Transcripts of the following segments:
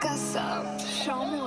Cause show me.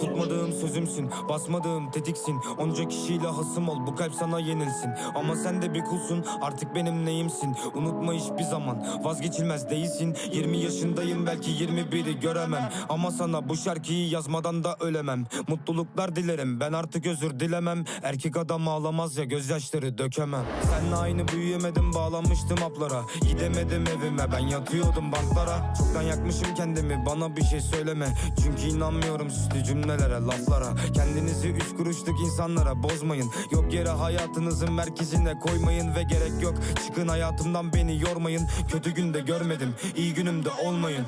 Tutmadığım sözümsün, basmadığım tetiksin. Onca kişiyle hasım ol, bu kalp sana yenilsin. Ama sen de bir kulsun, artık benim neyimsin? Unutma hiçbir zaman, vazgeçilmez değilsin. 20 yaşındayım belki 21'i göremem. Ama sana bu şarkıyı yazmadan da ölemem. Mutluluklar dilerim, ben artık özür dilemem. Erkek adam ağlamaz ya gözyaşları dökemem. Seninle aynı büyüyemedim, bağlanmıştım haplara. Gidemedim evime, ben yatıyordum banklara. Çoktan yakmışım kendimi, bana bir şey söyleme. Çünkü inanmıyorum süslü cümlelere, laflara. Kendinizi üç kuruşluk insanlara bozmayın. Yok yere hayatınızın merkezine koymayın Ve gerek yok. Çıkın hayatımdan beni yormayın. Kötü günde görmedim, iyi günümde olmayın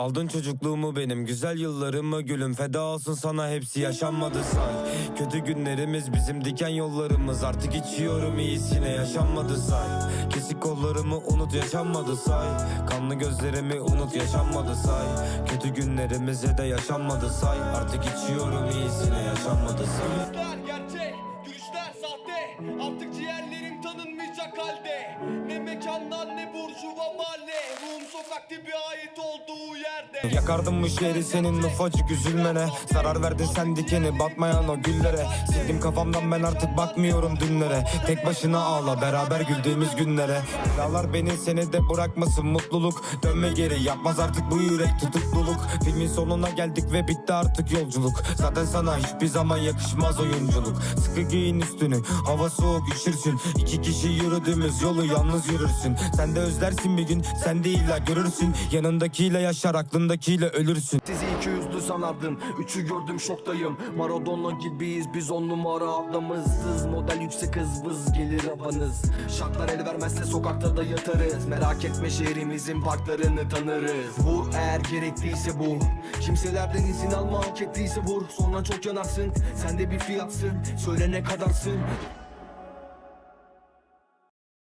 Aldın çocukluğumu benim güzel yıllarımı gülüm. Feda olsun sana hepsi yaşanmadı say. Kötü günlerimiz bizim diken yollarımız. Artık içiyorum iyisine yaşanmadı say. Kesik kollarımı unut yaşanmadı say. Kanlı gözlerimi unut yaşanmadı say. Kötü günlerimize de yaşanmadı say. Artık içiyorum iyisine yaşanmadı say. Görüşler gerçek, gülüşler sahte. Artık ciğerlerim tanınmayacak halde. Ne mekandan ne burjuva mahalle Ruhum sokak tipi ait olduğu Yakardım bu şehri senin ufacık üzülmene. Zarar verdin sen dikeni batmayan o güllere. Sildim kafamdan ben artık bakmıyorum dünlere. Tek başına ağla beraber güldüğümüz günlere. Dağlar beni seni de bırakmasın mutluluk. Dönme geri yapmaz artık bu yürek tutukluluk. Filmin sonuna geldik ve bitti artık yolculuk. Zaten sana hiçbir zaman yakışmaz oyunculuk. Sıkı giyin üstünü hava soğuk üşürsün. İki kişi yürüdüğümüz yolu yalnız yürürsün. Sen de özlersin bir gün sen de illa görürsün. Yanındakiyle yaşar aklındakiyle ölürsün. Sizi iki yüzlü sanardım Üçü gördüm şoktayım. Maradona gibiyiz biz on numara adamız Hız model yüksek hız vız gelir havanız. Şartlar el vermezse sokakta da yatarız. Merak etme şehrimizin parklarını tanırız. Vur eğer gerekliyse bu. Kimselerden izin alma hak ettiyse vur. Sonra çok yanarsın sen de bir fiyatsın. Söyle ne kadarsın